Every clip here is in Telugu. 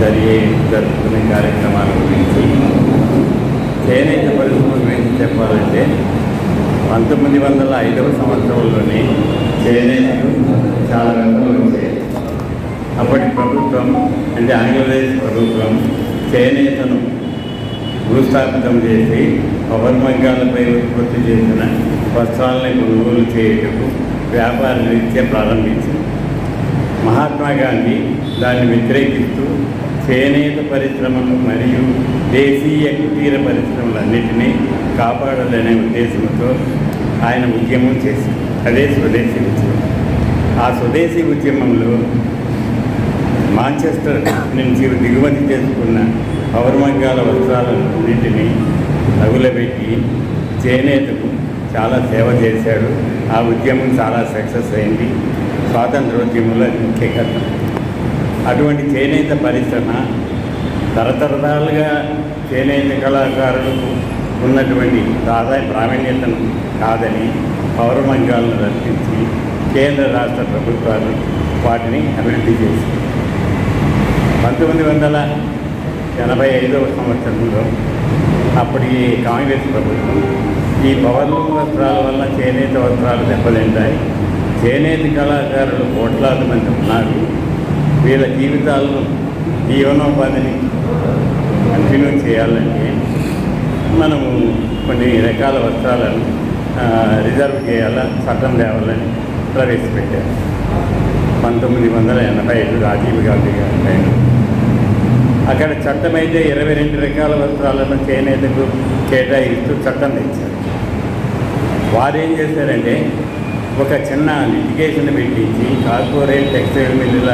జరిగే జరుపుకునే కార్యక్రమాల గురించి చేనేత పరిశ్రమ గురించి చెప్పాలంటే పంతొమ్మిది వందల ఐదవ సంవత్సరంలోనే చేనేతలు చాలా గంటలు వచ్చాయి. అప్పటి ప్రభుత్వం అంటే ఆంధ్రప్రదేశ్ ప్రభుత్వం చేనేతను భూస్థాపితం చేసి పవర్ మార్గాలపై ఉత్పత్తి చేసిన వస్త్రాలని కొనుగోలు చేయుటకు వ్యాపార రీత్యా ప్రారంభించింది. మహాత్మా గాంధీ దాన్ని వ్యతిరేకిస్తూ చేనేత పరిశ్రమలు మరియు దేశీయ కుటీర పరిశ్రమలన్నింటినీ కాపాడాలనే ఉద్దేశంతో ఆయన ఉద్యమం చేసి అదే స్వదేశీ ఉద్యమం. ఆ స్వదేశీ ఉద్యమంలో మాంచెస్టర్ నుంచి దిగుమతి చేసుకున్న పౌర్మంగాల వస్త్రాలన్నింటినీ తగులబెట్టి చేనేతకు చాలా సేవ చేశాడు. ఆ ఉద్యమం చాలా సక్సెస్ అయింది. స్వాతంత్రోద్యమంలో అది ముఖ్య కథ అటువంటి చేనేత పరిశ్రమ తరతరాలుగా చేనేత కళాకారులకు ఉన్నటువంటి ప్రాధాన్య ప్రావీణ్యతను కాదని పౌరమంగాలను రక్షించి కేంద్ర రాష్ట్ర ప్రభుత్వాలు వాటిని అభివృద్ధి చేసింది పంతొమ్మిది వందల ఎనభై ఐదవ సంవత్సరంలో అప్పటి కాంగ్రెస్ ప్రభుత్వం ఈ పవర్లు వస్త్రాల వల్ల చేనేత వస్త్రాలు దెబ్బతింటాయి. చేనేత కళాకారులు కోట్లాది మంది ఉన్నారు. వీళ్ళ జీవితాలను జీవనోపాధిని కంటిన్యూ చేయాలంటే మనము కొన్ని రకాల వస్త్రాలను రిజర్వ్ చేయాలా చట్టం తేవాలని ప్రవేశపెట్టారు. పంతొమ్మిది వందల ఎనభై ఐదు రాజీవ్ గాంధీ గారి అక్కడ చట్టం అయితే ఇరవై రెండు రకాల వస్త్రాలను చేనేతకు కేటాయిస్తూ చట్టం తెచ్చారు. వారు ఏం చేశారంటే ఒక చిన్న లిటిగేషన్ పెట్టించి కార్పొరేట్ టెక్స్టైల్ మిల్లుల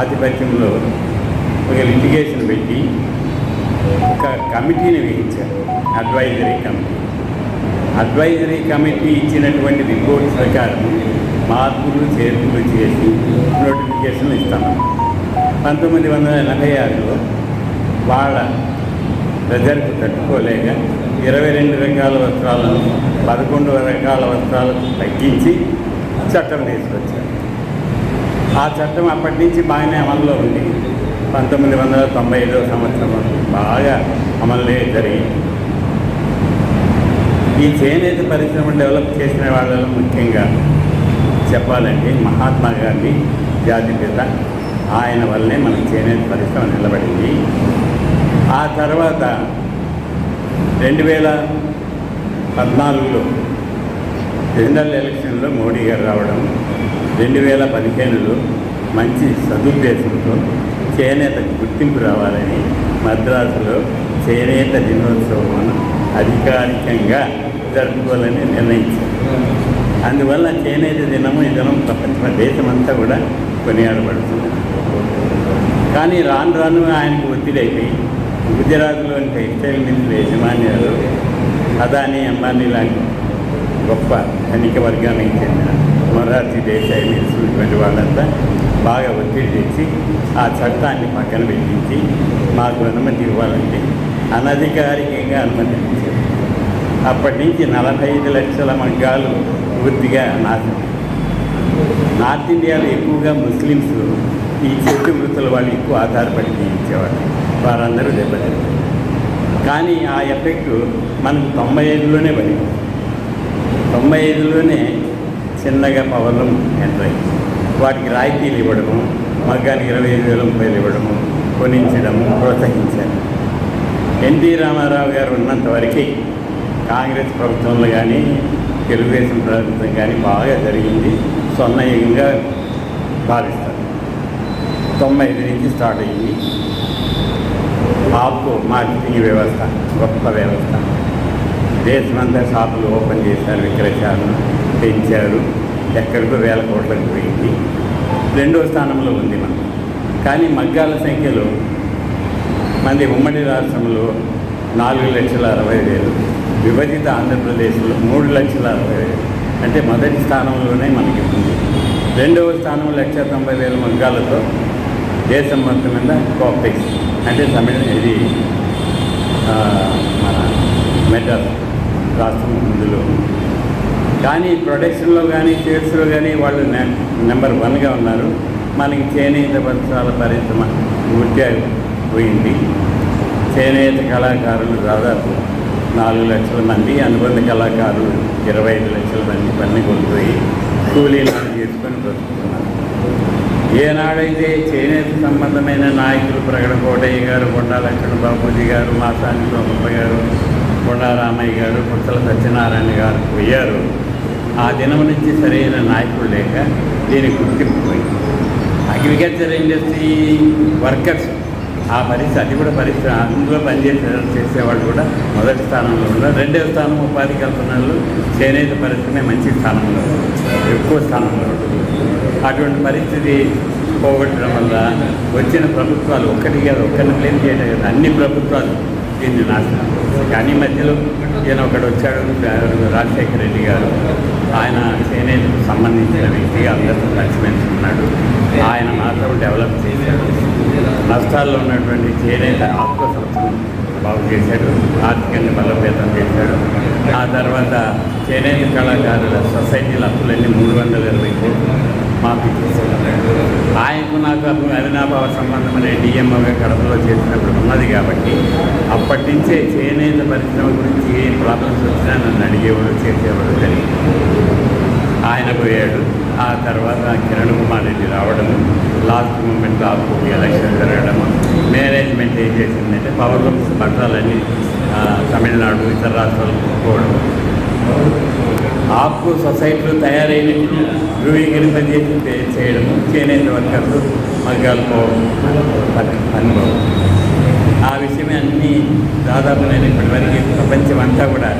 ఆధిపత్యంలో ఒక లిటిగేషన్ పెట్టి ఒక కమిటీని వేయించారు అడ్వైజరీ కమిటీ అడ్వైజరీ కమిటీ ఇచ్చినటువంటి రిపోర్ట్ ప్రకారం మార్పులు చేర్పులు చేసి నోటిఫికేషన్ ఇస్తాము పంతొమ్మిది వందల ఎనభై ఆరులో వాళ్ళ ప్రజలకు తట్టుకోలేక ఇరవై రెండు రకాల వస్త్రాలను పదకొండు రకాల వస్త్రాలకు తగ్గించి చట్టం తీసుకొచ్చారు. ఆ చట్టం అప్పటి నుంచి బాగానే అమల్లో ఉంది. పంతొమ్మిది వందల తొంభై ఐదవ సంవత్సరం బాగా అమలు జరిగింది. ఈ చేనేత పరిశ్రమ డెవలప్ చేసిన వాళ్ళలో ముఖ్యంగా చెప్పాలంటే మహాత్మా గాంధీ జాతిపిత ఆయన వల్లే మన చేనేత పరిశ్రమ నిలబడింది. ఆ తర్వాత రెండు వేల పద్నాలుగులో జనరల్ ఎలక్షన్లో మోడీ గారు రావడం రెండు వేల పదిహేనులో మంచి సదుద్దేశంతో చేనేతకు గుర్తింపు రావాలని మద్రాసులో చేనేత దినోత్సవం అధికారికంగా జరుపుకోవాలని నిర్ణయించారు. అందువల్ల చేనేత దినము ఈ దినం ప్రపంచ దేశమంతా కూడా కొనియాడబడుతుంది. కానీ రాను రాను ఆయనకు ఒత్తిడి గుజరాత్లోని టెక్స్టైల్ మిల్లుల యజమాన్యాలు అదాని అంబానీ లాంటి గొప్ప ధనిక వర్గానికి చెందిన మొరార్జీ దేశాయి నిలిచినటువంటి వాళ్ళంతా బాగా ఒత్తిడి తెచ్చి ఆ చట్టాన్ని పక్కన పెట్టించి మాకు అనుమతి ఇవ్వాలంటే అనధికారికంగా అనుమతి ఇచ్చారు. అప్పటి నుంచి నలభై ఐదు లక్షల మగ్గాలు పూర్తిగా నాశనం. నార్త్ ఇండియాలో ఎక్కువగా ముస్లిమ్స్ ఈ చెట్టు వృత్తుల వాళ్ళు ఎక్కువ ఆధారపడి జీవించేవాళ్ళు. వారందరూ దెబ్బతిన్నారు. కానీ ఆ ఎఫెక్ట్ మనకు తొంభై ఐదులోనే పడింది. తొంభై ఐదులోనే చిన్నగా పవర్లు ఎంటర్ అయ్యింది వాటికి రాయితీలు ఇవ్వడము మగ్గానికి ఇరవై ఐదు వేల రూపాయలు ఇవ్వడము కొనించడము ప్రోత్సహించారు. ఎన్టీ రామారావు గారు ఉన్నంత వరకు కాంగ్రెస్ ప్రభుత్వంలో కానీ తెలుగుదేశం ప్రభుత్వం కానీ బాగా జరిగింది. స్వర్ణయుగంగా భావిస్తారు. తొంభై ఐదు నుంచి స్టార్ట్ అయ్యింది ఆపు మార్కెటింగ్ వ్యవస్థ గొప్ప వ్యవస్థ. దేశమంతా షాపులు ఓపెన్ చేశారు విక్రయశాలను పెంచారు ఎక్కడికో వేల కోట్లకు పోయింది. రెండో స్థానంలో ఉంది మనం. కానీ మగ్గాల సంఖ్యలో మంది ఉమ్మడి రాష్ట్రంలో నాలుగు లక్షల అరవై వేలు విభజిత ఆంధ్రప్రదేశ్లో మూడు లక్షల అరవై వేలు. అంటే మొదటి స్థానంలోనే మనకి ఉంది. రెండవ స్థానం లక్ష తొంభై వేల మగ్గాలతో దేశం మొత్తం మీద కోప్టెక్స్ అంటే తమిళ ఇది మన మెడ్రాస్ రాష్ట్రం ఇందులో కానీ ప్రొడక్షన్లో కానీ సేల్స్లో కానీ వాళ్ళు నె- నెంబర్ వన్గా ఉన్నారు. మనకి చేనేత పరిసరాల పరిశ్రమ పూర్తిగా పోయింది. చేనేత కళాకారులు దాదాపు నాలుగు లక్షల మంది అనుబంధ కళాకారులు ఇరవై ఐదు లక్షల మంది పని కోల్పోయి కూలీలను చేసుకొని బ్రతుకుతున్నారు. ఏనాడైతే చేనేత సంబంధమైన నాయకులు ప్రకటన కోటయ్య గారు కొండా లక్ష్మణ బాబూజీ గారు మాసాని సోమప్ప గారు కొండా రామయ్య గారు పుత్తల సత్యనారాయణ గారు పోయారు. ఆ దినం నుంచి సరైన నాయకులు లేక దీనికి గుర్తింపు పోయింది అగ్రికల్చర్ ఇండస్ట్రీ వర్కర్స్ ఆ పరిస్థితి అది కూడా పరిస్థితి అందులో పనిచేసే చేసేవాళ్ళు కూడా మొదటి స్థానంలో ఉన్నారు. రెండవ స్థానం ఉపాధి కల్పనలు చేనేత పరిస్థితి మంచి స్థానంలో ఎక్కువ స్థానంలో ఉంటుంది. అటువంటి పరిస్థితి పోగొట్టడం వల్ల వచ్చిన ప్రభుత్వాలు ఒక్కటి కాదు ఒక్కరిని క్లెయిమ్ చేయడం కదా. అన్ని ప్రభుత్వాలు దీన్ని నాశనం కానీ మధ్యలో ఈయన ఒకడు వచ్చాడు రాజశేఖర రెడ్డి గారు. ఆయన చేనేతకు సంబంధించిన వ్యక్తి అందరితో కలిసిమెలిసి ఉన్నాడు. ఆయన మాత్రం డెవలప్ చేశాడు. నష్టాల్లో ఉన్నటువంటి చేనేత ఆత్మ సంస్థను బాగు చేశాడు. ఆర్థికంగా బలోపేతం చేశాడు. ఆ తర్వాత చేనేత కళాకారుల సొసైటీల అప్పులన్నీ మూడు వందల ఇరవై కోట్లు మాఫీ చేశాడు ఆయనకు నాకు అప్పుడు అవినాభావ సంబంధం అనే డిఎంఓగా కడపలో చేసినప్పుడు ఉన్నది కాబట్టి అప్పటి నుంచే చేనేత పరిశ్రమ గురించి ఏ ప్రాబ్లమ్స్ వచ్చినా నన్ను అడిగేవాడు చేసేవాడు జరిగింది. ఆయన పోయాడు. ఆ తర్వాత కిరణ్ కుమార్ రెడ్డి రావడము లాస్ట్ మూమెంట్లో ఆఫ్ ఎలక్షన్ జరగడము మేనేజ్మెంట్ ఏం చేసిందంటే పవర్ లూమ్స్ పట్టాలన్నీ తమిళనాడు ఇతర రాష్ట్రాలకు పోవడం. ఆకు సొసైటీలు తయారైనట్టు ధృవీకరింపజేసి చే- చేయడం చేనేత వర్కర్లు మగ్గాలు పోవడం అనుభవం. ఆ విషయమే అన్ని దాదాపు నేను ఇప్పటివరకు ప్రపంచం అంతా కూడా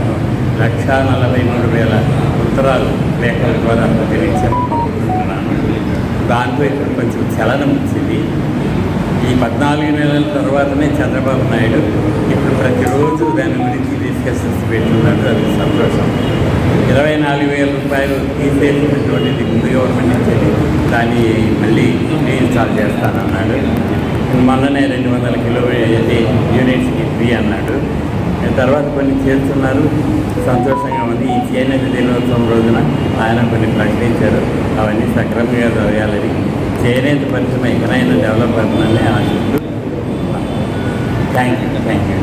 లక్ష నలభై మూడు వేల ఉత్తరాలు లేఖల ద్వారా తెలియచేస్తున్నాను దాంతో ఇక్కడ కొంచెం చలనం వచ్చింది. ఈ పద్నాలుగు నెలల తర్వాతనే చంద్రబాబు నాయుడు ఇప్పుడు ప్రతిరోజు దాని గురించి డిస్కషన్స్ పెట్టున్నాడు అది సంతోషం. ఇరవై నాలుగు వేల రూపాయలు తీసేసినటువంటిది ముందు గవర్నమెంట్ ఇచ్చేది దాన్ని మళ్ళీ రీఇన్స్టాల్ చేస్తానన్నాడు. మొన్ననే రెండు వందల కిలో యూనిట్స్కి ఫ్రీ అన్నాడు. తర్వాత కొన్ని చేస్తున్నారు. సంతోషంగా ఉంది. ఈ చేనేత దినోత్సవం రోజున ఆయన కొన్ని ప్రకటించారు అవన్నీ సక్రమంగా జరగాలని చేనేత పరిశ్రమ ఎక్కడైనా డెవలప్ అవుతుందని ఆశిస్తూ థ్యాంక్ యూ థ్యాంక్ యూ